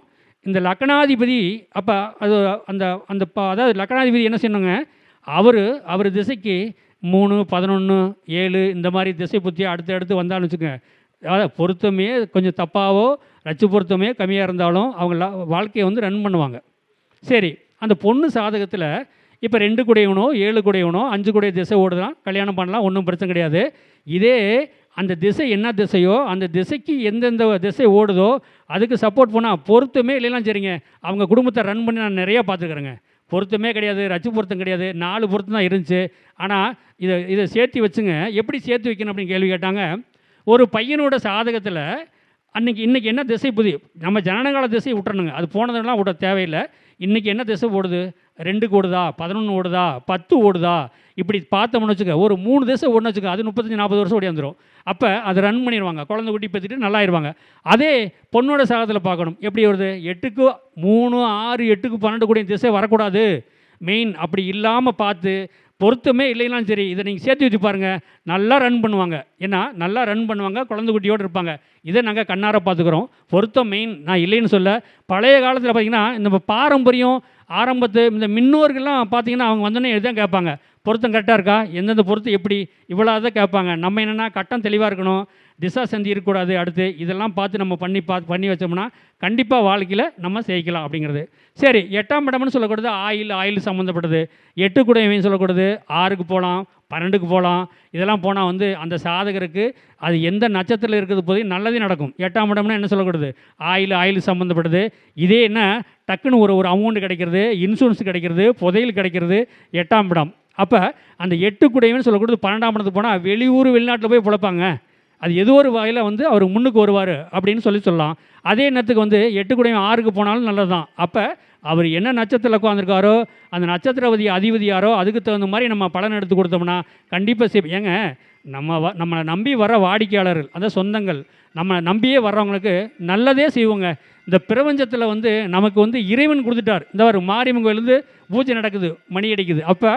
இந்த லக்கணாதிபதி அப்போ அது அந்த அந்த ப- அதாவது லக்கணாதிபதி என்ன செய்யணுங்க அவர் அவர் திசைக்கு மூணு பதினொன்று ஏழு இந்த மாதிரி திசை புத்தி அடுத்து அடுத்து வந்தாலும் வச்சுக்கோங்க. அதாவது பொருத்தமே கொஞ்சம் தப்பாவோ ரச்சு பொருத்தமே கம்மியாக இருந்தாலும் அவங்க வாழ்க்கையை வந்து ரன் பண்ணுவாங்க. சரி அந்த பொண்ணு சாதகத்தில் இப்போ ரெண்டு குடையவனோ ஏழு குடையவனோ அஞ்சு குடைய திசை ஓடுதான் கல்யாணம் பண்ணலாம் ஒன்றும் பிரச்சனை கிடையாது. இதே அந்த திசை என்ன திசையோ அந்த திசைக்கு எந்தெந்த திசை ஓடுதோ அதுக்கு சப்போர்ட் பண்ணால் பொருத்தமே இல்லைலாம் சரிங்க. அவங்க குடும்பத்தை ரன் பண்ணி நான் நிறையா பார்த்துக்கிறேங்க. பொருத்தமே கிடையாது ரச்சு பொருத்தம் கிடையாது நாலு பொருத்தம் தான் இருந்துச்சு. ஆனால் இதை இதை சேர்த்து வச்சுங்க. எப்படி சேர்த்து வைக்கணும் அப்படின்னு கேள்வி கேட்டாங்க. ஒரு பையனோட சாதகத்தில் அன்றைக்கி இன்றைக்கி என்ன திசை புதி நம்ம ஜனனகால திசை விட்டுறணுங்க. அது போனதெல்லாம் விட தேவையில்லை. இன்றைக்கி என்ன திசை ஓடுது? ரெண்டுக்கு ஓடுதா பதினொன்று ஓடுதா பத்து ஓடுதா? இப்படி பார்த்தோம்னு வச்சுக்க ஒரு மூணு திசை ஓடுன்னு வச்சுக்க அது முப்பத்தஞ்சு நாற்பது வருஷம் ஓடி வந்துடும் அப்போ அதை ரன் பண்ணிடுவாங்க குழந்தை குட்டி பற்றிட்டு நல்லாயிருவாங்க அதே பொண்ணோட சாகத்தில் பார்க்கணும். எப்படி வருது? எட்டுக்கு மூணு ஆறு எட்டுக்கு பன்னெண்டு கூடிய திசை வரக்கூடாது. மெயின் அப்படி இல்லாமல் பார்த்து பொருத்தமே இல்லைனாலும் சரி இதை நீங்கள் சேர்த்து வச்சு பாருங்கள் நல்லா ரன் பண்ணுவாங்க. ஏன்னா நல்லா ரன் பண்ணுவாங்க குழந்தை குட்டியோடு இருப்பாங்க. இதை நாங்கள் கண்ணார பார்த்துக்குறோம். பொருத்தம் மெயின் நான் இல்லைன்னு சொல்ல பழைய காலத்தில் பார்த்தீங்கன்னா இந்த பாரம்பரியம் ஆரம்பத்து இந்த மின்னோர்கள்லாம் பார்த்தீங்கன்னா அவங்க வந்தோடனே இதுதான் கேட்பாங்க. பொருத்தம் கரெக்டாக இருக்கா? எந்தெந்த பொருத்தம் எப்படி? இவ்வளோ தான் கேட்பாங்க. நம்ம என்னென்னா கட்டம் தெளிவாக இருக்கணும். திசா சந்தி இருக்கக்கூடாது அடுத்து இதெல்லாம் பார்த்து நம்ம பண்ணி பார்த்து பண்ணி வச்சோம்னா கண்டிப்பாக வாழ்க்கையில் நம்ம ஜெயிக்கலாம் அப்படிங்கிறது. சரி எட்டாம் இடம்னு சொல்லக்கூடாது ஆயில் ஆயில் சம்மந்தப்பட்டது எட்டு கூட இவன் சொல்லக்கூடாது ஆறுக்கு போகலாம் பன்னெண்டுக்கு போகலாம் இதெல்லாம் போனால் வந்து அந்த சாதகருக்கு அது எந்த நட்சத்திரத்தில் இருக்கிறது போதே நல்லதே நடக்கும். எட்டாம் இடம்னா என்ன சொல்லக்கூடாது? ஆயில் ஆயில் சம்மந்தப்பட்டது இதே என்ன? டக்குன்னு ஒரு ஒரு அமௌண்ட் கிடைக்கிறது இன்சூரன்ஸ் கிடைக்கிறது புதையல் கிடைக்கிறது எட்டாம் இடம். அப்போ அந்த எட்டு குடையவன் சொல்லக்கூடாது பன்னெண்டாம் இடத்துக்கு போனால் வெளியூர் வெளிநாட்டில் போய் பிழைப்பாங்க. அது ஏதோ ஒரு வகையில் வந்து அவர் முன்னுக்கு வருவார் அப்படின்னு சொல்லி சொல்லலாம். அதே நேரத்துக்கு வந்து எட்டு குடையும் ஆறுக்கு போனாலும் நல்லது தான் அப்போ அவர் என்ன நட்சத்திரத்தில் உட்காந்துருக்காரோ அந்த நட்சத்திரவதி அதிபதி யாரோ அதுக்கு தகுந்த மாதிரி நம்ம பலன் எடுத்து கொடுத்தோம்னா கண்டிப்பாக செய் ஏங்க நம்ம வ நம்மளை நம்பி வர வாடிக்கையாளர்கள் அந்த சொந்தங்கள் நம்ம நம்பியே வர்றவங்களுக்கு நல்லதே செய்வோங்க. இந்த பிரபஞ்சத்தில் வந்து நமக்கு வந்து இறைவன் கொடுத்துட்டார். இந்த ஒரு மாரியம்மன் கோயிலேருந்து பூஜை நடக்குது மணி அடிக்குது. அப்போ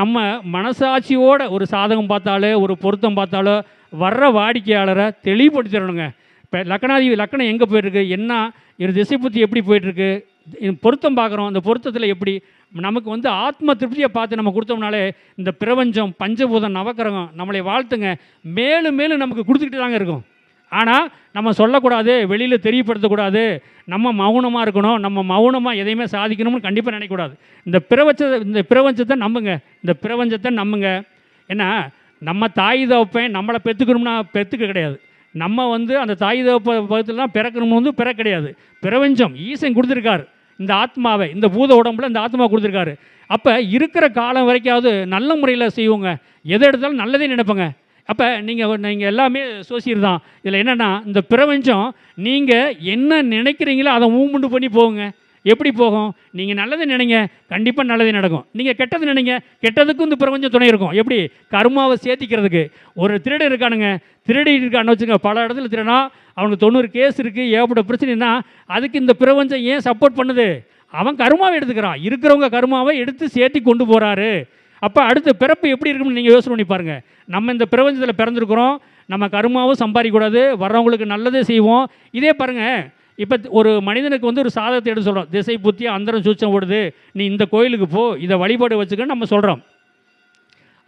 நம்ம மனசாட்சியோட ஒரு சாதகம் பார்த்தாலோ ஒரு பொருத்தம் பார்த்தாலோ வர்ற வாடிக்கையாளரை தெளிவுபடுத்திடணுங்க. இப்போ லக்கணாதிபதி லக்கணம் எங்கே போயிட்டுருக்கு? என்ன இது திசை புத்தி எப்படி போயிட்டுருக்கு? பொருத்தம் பார்க்குறோம். அந்த பொருத்தத்தில் எப்படி? நமக்கு வந்து ஆத்ம திருப்தியை பார்த்து நம்ம கொடுத்தோம்னாலே இந்த பிரபஞ்சம் பஞ்சபூதம் நவக்கிரகம் நம்மளை வாழ்த்துங்க. மேலும் மேலும் நமக்கு கொடுத்துக்கிட்டு தாங்க இருக்கும். ஆனால் நம்ம சொல்லக்கூடாது வெளியில் தெரியப்படுத்தக்கூடாது. நம்ம மௌனமாக இருக்கணும் நம்ம மௌனமாக எதையுமே சாதிக்கணும்னு கண்டிப்பாக நினைக்கக்கூடாது. இந்த பிரபஞ்சத்தை இந்த பிரபஞ்சத்தை நம்புங்க. இந்த பிரபஞ்சத்தை நம்புங்க. ஏன்னா நம்ம தாய் தகப்பன் நம்மளை பெற்றுக்கணும்னா பெற்றுக்க கிடையாது. நம்ம வந்து அந்த தாய் தகப்ப பக்கத்துலலாம் பிறக்கணும்னு வந்து பிற கிடையாது பிரபஞ்சம் ஈசன் கொடுத்துருக்காரு. இந்த ஆத்மாவை இந்த பூத உடம்புல இந்த ஆத்மா கொடுத்துருக்காரு. அப்போ இருக்கிற காலம் வரைக்காவது நல்ல முறையில் செய்வோங்க. எதை எடுத்தாலும் நல்லதே நினைப்பங்க. அப்போ நீங்கள் நீங்கள் எல்லாமே சோசியர் தான். இதில் என்னென்னா இந்த பிரபஞ்சம் நீங்கள் என்ன நினைக்கிறீங்களோ அதை மூவ்மெண்ட் பண்ணி போகுங்க. எப்படி போகும்? நீங்கள் நல்லது நினைங்க கண்டிப்பாக நல்லது நடக்கும். நீங்கள் கெட்டது நினைங்க கெட்டதுக்கும் இந்த பிரபஞ்சம் துணை இருக்கும். எப்படி? கர்மாவை சேர்த்திக்கிறதுக்கு ஒரு திருடன் இருக்கானுங்க. திருடி இருக்கான்னு வச்சுங்க பல இடத்துல திருடனா அவனுக்கு தொண்ணூறு கேஸ் இருக்குது ஏகப்பட்ட பிரச்சனைனா அதுக்கு இந்த பிரபஞ்சம் ஏன் சப்போர்ட் பண்ணுது? அவன் கருமாவை எடுத்துக்கிறான். இருக்கிறவங்க கருமாவை எடுத்து சேர்த்தி கொண்டு போகிறாரு அப்போ அடுத்த பிறப்பு எப்படி இருக்கும்னு நீங்கள் யோசனை பண்ணி பாருங்கள் நம்ம இந்த பிரபஞ்சத்தில் பிறந்திருக்கிறோம். நம்ம கருமாவும் சம்பாதிக்கக்கூடாது. வர்றவங்களுக்கு நல்லதே செய்வோம். இதே பாருங்கள் இப்போ ஒரு மனிதனுக்கு வந்து ஒரு சாதத்தை எடுத்து சொல்கிறோம் திசை புத்தி அந்தரம் சூச்சம் ஓடுது. நீ இந்த கோயிலுக்கு போ. இதை வழிபாடு வச்சுக்கன்னு நம்ம சொல்கிறோம்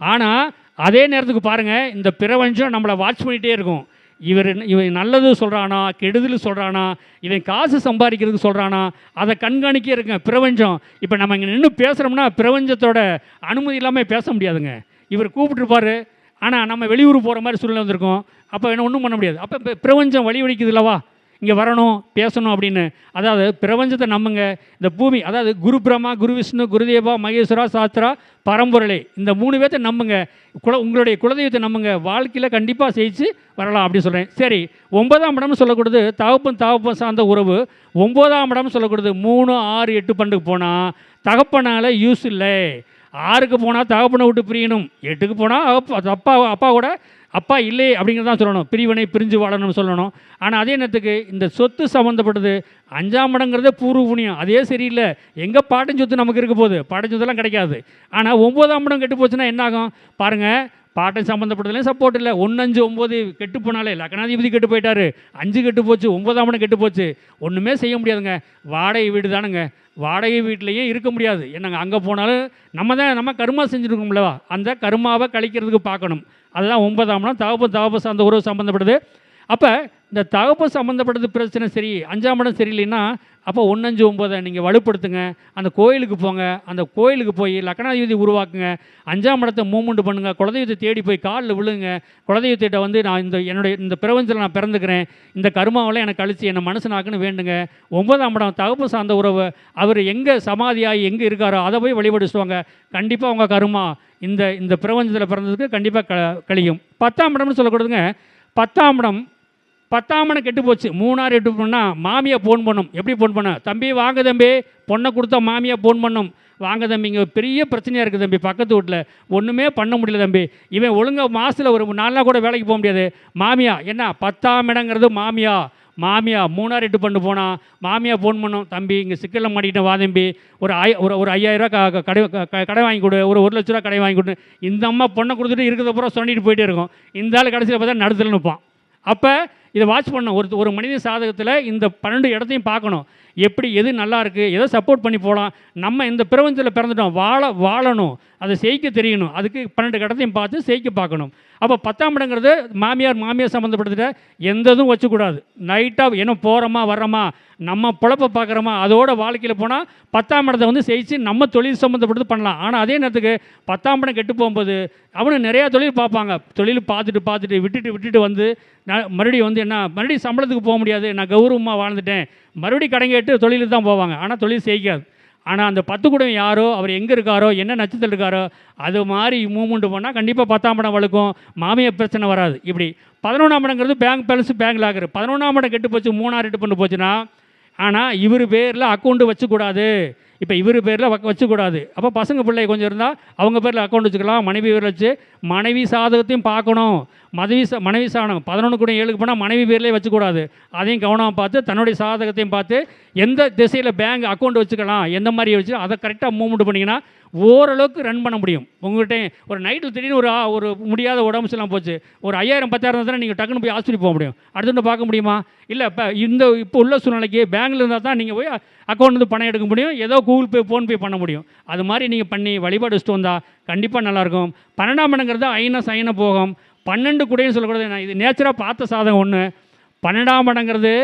ஆனால் அதே நேரத்துக்கு பாருங்கள் இந்த பிரபஞ்சம் நம்மளை வாட்ச் பண்ணிகிட்டே இருக்கும். இவர் இவன் நல்லது சொல்கிறானா கெடுதல் சொல்கிறானா இவன் காசு சம்பாதிக்கிறதுக்கு சொல்கிறானா அதை கண்காணிக்கே இருக்குங்க பிரபஞ்சம். இப்போ நம்ம இங்கே நின்று பேசுகிறோம்னா பிரபஞ்சத்தோட அனுமதி இல்லாமல் பேச முடியாதுங்க. இவர் கூப்பிட்டுருப்பாரு. ஆனால் நம்ம வெளியூர் போகிற மாதிரி சூழ்நிலை வந்திருக்கோம். அப்போ என்ன ஒன்றும் பண்ண முடியாது. அப்போ பிரபஞ்சம் வழி வலிக்குது இல்லவா? இங்கே வரணும் பேசணும் அப்படின்னு. அதாவது பிரபஞ்சத்தை நம்புங்க. இந்த பூமி அதாவது குரு பிரம்மா குரு விஷ்ணு குருதேவா மகேஸ்வரா சாஸ்திரா பரம்பொருளை. இந்த மூணு பேர்த்த நம்புங்க. குல உங்களுடைய குலதெய்வத்தை நம்புங்க. வாழ்க்கையில் கண்டிப்பாக செய்து வரலாம் அப்படின்னு சொல்கிறேன் சரி ஒன்பதாம் இடம்னு சொல்லக்கூடாது தகப்பன் தகப்பன் சார்ந்த உறவு. ஒன்பதாம் இடம்னு சொல்லக்கூடாது மூணு ஆறு எட்டு பண்டுக்கு போனால் தகப்பனால் யூஸ் இல்லை. ஆறுக்கு போனால் தகப்பனை விட்டு பிரியணும். எட்டுக்கு போனால் அப்பா அப்பா கூட அப்பா இல்லை அப்படிங்கிறது தான் சொல்லணும். பிரிவினை பிரிஞ்சு வாழணும்னு சொல்லணும். ஆனால் அதே நேரத்துக்கு இந்த சொத்து சம்மந்தப்பட்டது அஞ்சாம் இடங்கிறதே பூர்வ புண்ணியம். அதே சரியில்லை. எங்கே பாட்டன் சொத்து நமக்கு இருக்க போகுது? பாட்டன் கிடைக்காது. ஆனால் ஒம்போதாம் இடம் கெட்டு போச்சுன்னா என்னாகும் பாருங்கள் பாட்டன் சம்மந்தப்பட்டதுலேயும் சப்போர்ட் இல்லை. ஒன்று அஞ்சு ஒம்பது கெட்டு போனாலே லக்னாதிபதி கெட்டு போயிட்டார். அஞ்சு கெட்டு போச்சு ஒன்பதாம் இடம் கெட்டு போச்சு. ஒன்றுமே செய்ய முடியாதுங்க. வாடகை வீடு தானுங்க. வாடகை வீட்லேயே இருக்க முடியாது. என்னங்க அங்கே போனாலும் நம்ம தான் நம்ம கருமா செஞ்சுருக்கோம்லவா? அந்த கருமாவை கழிக்கிறதுக்கு பார்க்கணும். அதுதான் ஒன்பதாம் இடம். தவப்பு தகப்ப சார்ந்த உறவு சம்மந்தப்படுது அப்போ இந்த தகப்பு சம்மந்தப்பட்டது பிரச்சனை சரி அஞ்சாம் இடம் சரியில்லைன்னா அப்போ ஒன்றஞ்சு ஒம்பதை நீங்கள் வலுப்படுத்துங்க. அந்த கோயிலுக்கு போங்க. அந்த கோயிலுக்கு போய் லக்னாதிபதி உருவாக்குங்க. அஞ்சாம் இடத்தை மூமெண்ட் பண்ணுங்க. குலதெய்வத்தை தேடி போய் காலில் விழுங்க. குலதெய்வத்திட்ட வந்து நான் இந்த என்னுடைய இந்த பிரபஞ்சத்தில் நான் பிறந்துக்கிறேன். இந்த கருமாவெல்லாம் எனக்கு அழிச்சு என்னை மனசனாக்குன்னு வேண்டுங்க. ஒன்பதாம் இடம் தகப்பு சார்ந்த உறவு. அவர் எங்கே சமாதியாகி எங்கே இருக்காரோ அதை போய் வழிபடுச்சுவாங்க. கண்டிப்பாக உங்கள் கருமா இந்த இந்த பிரபஞ்சத்தில் பிறந்ததுக்கு கண்டிப்பாக க கழியும். பத்தாம் இடம்னு சொல்லக்கூடாதுங்க பத்தாம் இடம் பத்தாமனை கெட்டு போச்சு மூணாறு எட்டு பண்ணால் மாமியை ஃபோன் பண்ணும். எப்படி ஃபோன் பண்ண? தம்பி வாங்க தம்பி. பொண்ணை கொடுத்தா மாமியை ஃபோன் பண்ணும். வாங்க தம்பி இங்கே பெரிய பிரச்சனையாக இருக்குது தம்பி பக்கத்து வீட்டில். ஒன்றுமே பண்ண முடியல தம்பி. இவன் ஒழுங்காக மாதத்தில் ஒரு நாலு கூட வேலைக்கு போக முடியாது. மாமியா என்ன? பத்தாம் இடங்கிறது மாமியா. மாமியா மூணாறு எட்டு பண்ணு போனால் மாமியா ஃபோன் பண்ணும். தம்பி இங்கே சிக்கலில் மாட்டிக்கிட்டேன் வா தம்பி. ஒரு ஐ ஒரு ஒரு ஐயாயிரரூவா க கடை க- கடை வாங்கி கொடு. ஒரு ஒரு லட்ச ரூபா கடை வாங்கி கொடு. இந்த அம்மா பொண்ணை கொடுத்துட்டு இருக்கிறத பூரா சொல்லிட்டு போயிட்டே இருக்கும். இந்த ஆள் கடைசியில் பார்த்தா நடுத்தில் நிற்பான். அப்போ இதை வாட்ச் பண்ணணும் ஒரு ஒரு மனித சாதகத்தில் இந்த பன்னெண்டு இடத்தையும் பார்க்கணும். எப்படி எது நல்லா இருக்குது எதை சப்போர்ட் பண்ணி போகலாம் நம்ம இந்த பிரபஞ்சத்தில் பிறந்துட்டோம் வாழ வாழணும். அதை செய்க்க தெரியணும். அதுக்கு பன்னெண்டு கட்டத்தையும் பார்த்து செய்க்க பார்க்கணும். அப்போ பத்தாம் இடங்கிறது மாமியார் மாமியார் சம்மந்தப்பட்டதில் எந்த இதுவும் வச்சுக்கூடாது நைட்டாக என்ன போகிறோமா வர்றோமா நம்ம பிழப்ப பார்க்குறோமா அதோட வாழ்க்கையில் போனால் பத்தாம் இடத்தை வந்து செய்ச்சு நம்ம தொழில் சம்மந்தப்பட்டது பண்ணலாம். ஆனால் அதே நேரத்துக்கு பத்தாம் இடம் கெட்டு போகும்போது அவனு நிறையா தொழில் பார்ப்பாங்க. தொழில் பார்த்துட்டு பார்த்துட்டு விட்டுட்டு விட்டுட்டு வந்து நான் மறுபடியும் வந்து என்ன மறுபடியும் சம்பளத்துக்கு போக முடியாது. நான் கௌரவமாக வாழ்ந்துட்டேன். மறுபடியும் கடன் கேட்டு தொழிலுக்கு தான் போவாங்க. ஆனால் தொழில் செய்யாது. ஆனால் அந்த பத்து குடம் யாரோ அவர் எங்கே இருக்காரோ என்ன நட்சத்திரம் இருக்காரோ அது மாதிரி மூவ்மெண்ட் பண்ணால் கண்டிப்பாக பத்தாம் படம் வழுக்கும் மாமிய பிரச்சனை வராது. இப்படி பதினொன்றாம் படங்கிறது பேங்க் பேலன்ஸ் பேங்க் லாக்கர் பதினொன்றாம் படம் கெட்டு போச்சு மூணாறு எட்டு பண்ணு போச்சுன்னா ஆனால் இவர் பேரில் அக்கௌண்ட்டு வச்சுக்கூடாது. இப்போ இவர் பேரில் வச்சுக்கூடாது. அப்போ பசங்க பிள்ளை கொஞ்சம் இருந்தால் அவங்க பேரில் அக்கௌண்ட் வச்சுக்கலாம். மனைவி பேரில் வச்சு மனைவி சாதகத்தையும் பார்க்கணும். மனைவி சா மனைவி சாணம் பதினொன்று கூட ஏழுக்கு போனால் மனைவி பேர்லேயே வச்சுக்கூடாது. அதையும் கவனமாக பார்த்து தன்னுடைய சாதகத்தையும் பார்த்து எந்த திசையில் பேங்க் அக்கௌண்ட் வச்சுக்கலாம் எந்த மாதிரி வச்சு அதை கரெக்டாக மூவ்மெண்ட் பண்ணிங்கன்னா ஓரளவுக்கு ரன் பண்ண முடியும். உங்கள்கிட்ட ஒரு நைட்டில் திடீர்னு ஒரு ஒரு முடியாத உடம்பு சரியில்லாம போச்சு. ஒரு ஐயாயிரம் பத்தாயிரம் தான் நீங்கள் டக்குன்னு போய் ஆஸ்பத்திரி போக முடியும். அடுத்து பார்க்க முடியுமா? இல்லை இப்போ இந்த இப்போ உள்ள சூழ்நிலைக்கு பேங்க்ல இருந்தால் தான் நீங்கள் போய் அக்கௌண்ட் வந்து பணம் எடுக்க முடியும். ஏதோ கூகுள் பே ஃபோன்பே பண்ண முடியும். அது மாதிரி நீங்கள் பண்ணி வழிபாடு வச்சுட்டு வந்தால் கண்டிப்பாக நல்லாயிருக்கும் பன்னெண்டாம் இடங்கிறது ஐநா சைன போகும். பன்னெண்டு குடைன்னு சொல்லக்கூடாது. நான் இது நேச்சராக பார்த்த சாதகம் ஒன்று பன்னெண்டாம் இடங்கிறது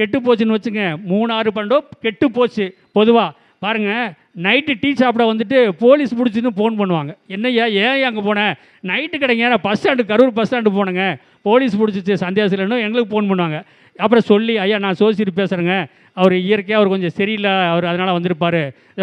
கெட்டு போச்சுன்னு வச்சுங்க மூணு ஆறு பன்னெண்டோ கெட்டு போச்சு. பொதுவாக பாருங்கள் நைட்டு டீ சாப்பிட வந்துட்டு போலீஸ் பிடிச்சின்னு ஃபோன் பண்ணுவாங்க. என்னையா ஏன் அங்கே போனேன் நைட்டு கிடைங்க நான் bus stand Karur bus stand போனேங்க. போலீஸ் பிடிச்சிச்சு சந்தியாசிலன்னு எங்களுக்கு ஃபோன் பண்ணுவாங்க. அப்புறம் சொல்லி ஐயா நான் சோசியர் பேசுகிறேங்க அவர் இயற்கையாக அவர் கொஞ்சம் சரியில்லை. அவர் அதனால் வந்திருப்பார்.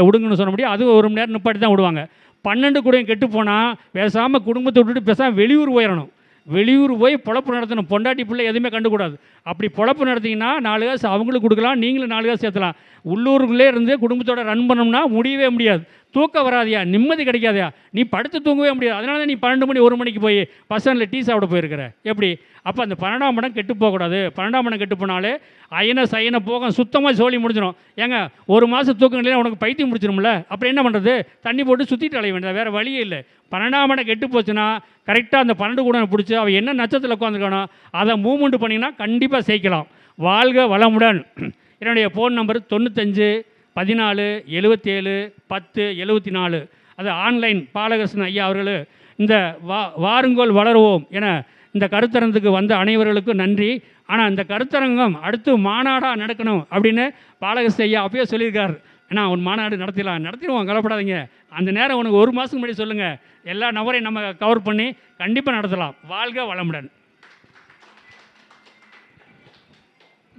விடுங்கன்னு சொன்ன முடியும் அது ஒரு மணி நேரம் நிப்பாட்டி தான் விடுவாங்க. பன்னெண்டு கூடையும் கெட்டு போனால் பேசாமல் குடும்பத்தை விட்டுட்டு பேசாமல் வெளியூர் போயிடணும் வெளியூர் போய் பொழப்பு நடத்தணும். பொண்டாட்டி பிள்ளை எதுவுமே கண்டுக்கூடாது. அப்படி பொழப்பு நடத்திங்கன்னா நாலு காசு அவங்களுக்கு கொடுக்கலாம் நீங்களும் நாலு காசு சேர்த்தலாம். உள்ளூருக்குள்ளே இருந்து குடும்பத்தோட ரன் பண்ணோம்னா முடியவே முடியாது. தூக்கம் வராதியா? நிம்மதி கிடைக்காதயா? நீ படுத்து தூங்கவே முடியாது. அதனால தான் நீ பன்னெண்டு மணி ஒரு மணிக்கு போய் பஸ் டீ சாப்பிட போயிருக்கிற. எப்படி? அப்போ அந்த பன்னெண்டாம் மடம் கெட்டு போகக்கூடாது. பன்னெண்டாம் மடம் கெட்டு போனாலே அயன சயன போகம் சுத்தமாக சோழி முடிஞ்சிடும் ஏங்க ஒரு மாதம் தூக்கம் இல்லைன்னா உனக்கு பைத்தியம் முடிச்சிடும்ல அப்புறம் என்ன பண்ணுறது தண்ணி போட்டு சுற்றிட்டு அலைய வேண்டியது வேறு வழியே இல்லை. பன்னெண்டாம் இடம் கெட்டு போச்சுன்னா கரெக்டாக அந்த பன்னெண்டு கூட பிடிச்சி அவன் என்ன நட்சத்திரத்தில் உட்காந்துருக்கானோ அதை மூவ்மெண்ட் பண்ணிங்கன்னா கண்டிப்பாக சேர்க்கலாம் வாழ்க வளமுடன். <clears throat> என்னுடைய ஃபோன் நம்பர் தொண்ணூத்தஞ்சு பதினாலு எழுபத்தேழு பத்து எழுபத்தி நாலு அது ஆன்லைன் பாலகிருஷ்ணன் ஐயா அவர்கள் இந்த வா வாருங்கோல் வளருவோம் என இந்த கருத்தரங்குக்கு வந்த அனைவர்களுக்கும் நன்றி. ஆனால் இந்த கருத்தரங்கம் அடுத்து மாநாடாக நடக்கணும் அப்படின்னு பாலகிருஷ்ண ஐயா அப்பயே சொல்லியிருக்கார். ஏன்னா உன் மாநாடு நடத்திடலாம் நடத்திடுவான் கவலைப்படாதீங்க. அந்த நேரம் உனக்கு ஒரு மாதத்துக்கு முன்னாடி சொல்லுங்கள் எல்லா நபரையும் நம்ம கவர் பண்ணி கண்டிப்பாக நடத்தலாம். வாழ்க வளமுடன்.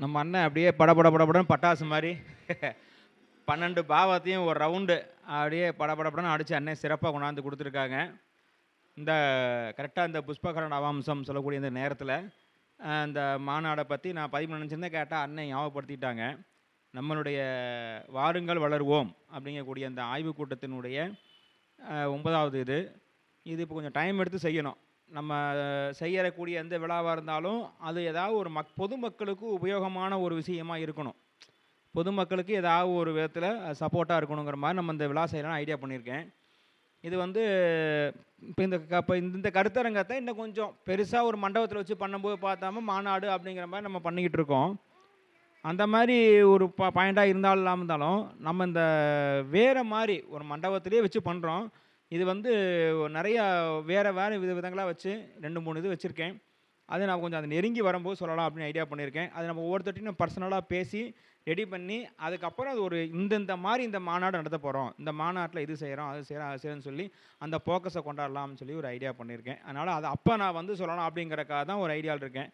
நம்ம அண்ணன் அப்படியே பட பட பட்டாசு மாதிரி பன்னெண்டு பாவத்தையும் ஒரு ரவுண்டு அப்படியே பட அடித்து அண்ணன் சிறப்பாக கொண்டாந்து கொடுத்துருக்காங்க. இந்த கரெக்டாக இந்த புஷ்பகரண அவாம்சம் சொல்லக்கூடிய இந்த நேரத்தில் இந்த மாநாடை பற்றி நான் பதிவு நினச்சிருந்தேன். கேட்டால் அண்ணன் ஞாபகப்படுத்திட்டாங்க. நம்மளுடைய வாருங்கள் வளருவோம் அப்படிங்கக்கூடிய அந்த ஆய்வுக் கூட்டத்தினுடைய ஒன்பதாவது இது. இது இப்போ கொஞ்சம் டைம் எடுத்து செய்யணும். நம்ம செய்யறக்கூடிய எந்த விழாவாக இருந்தாலும் அது ஏதாவது ஒரு மக் பொதுமக்களுக்கு உபயோகமான ஒரு விஷயமா இருக்கணும். பொதுமக்களுக்கு ஏதாவது ஒரு விதத்தில் சப்போர்ட்டாக இருக்கணுங்கிற மாதிரி நம்ம இந்த விழா செய்யலாம் ஐடியா பண்ணியிருக்கேன். இது வந்து இப்போ இந்த க- இப்போ இந்த இந்த கருத்தரங்கத்தை இன்னும் கொஞ்சம் பெருசாக ஒரு மண்டபத்தில் வச்சு பண்ணும்போது பார்த்தாம மாநாடு அப்படிங்கிற மாதிரி நம்ம பண்ணிக்கிட்டு இருக்கோம். அந்த மாதிரி ஒரு ப பாயிண்டாக இருந்தாலும் இல்லாமல் இருந்தாலும் நம்ம இந்த வேறு மாதிரி ஒரு மண்டபத்திலே வச்சு பண்ணுறோம் இது வந்து நிறையா வேறு வேறு வித விதங்களாக வச்சு ரெண்டு மூணு இது வச்சுருக்கேன். அது நான் கொஞ்சம் அது நெருங்கி வரும்போது சொல்லலாம் அப்படின்னு ஐடியா பண்ணியிருக்கேன். அது நம்ம ஒவ்வொருத்தட்டையும் பர்சனலாக பேசி ரெடி பண்ணி அதுக்கப்புறம் அது ஒரு இந்த இந்த மாதிரி இந்த மாநாடு நடத்த போகிறோம் இந்த மாநாட்டில் இது செய்கிறோம் அது செய்கிறோம் அது செய்கிறோம்னு சொல்லி அந்த ஃபோக்கஸை கொண்டாடலாம்னு சொல்லி ஒரு ஐடியா பண்ணியிருக்கேன். அதனால் அது அப்போ நான் வந்து சொல்லலாம் அப்படிங்கிறக்காக தான் ஒரு ஐடியாவில் இருக்கேன்.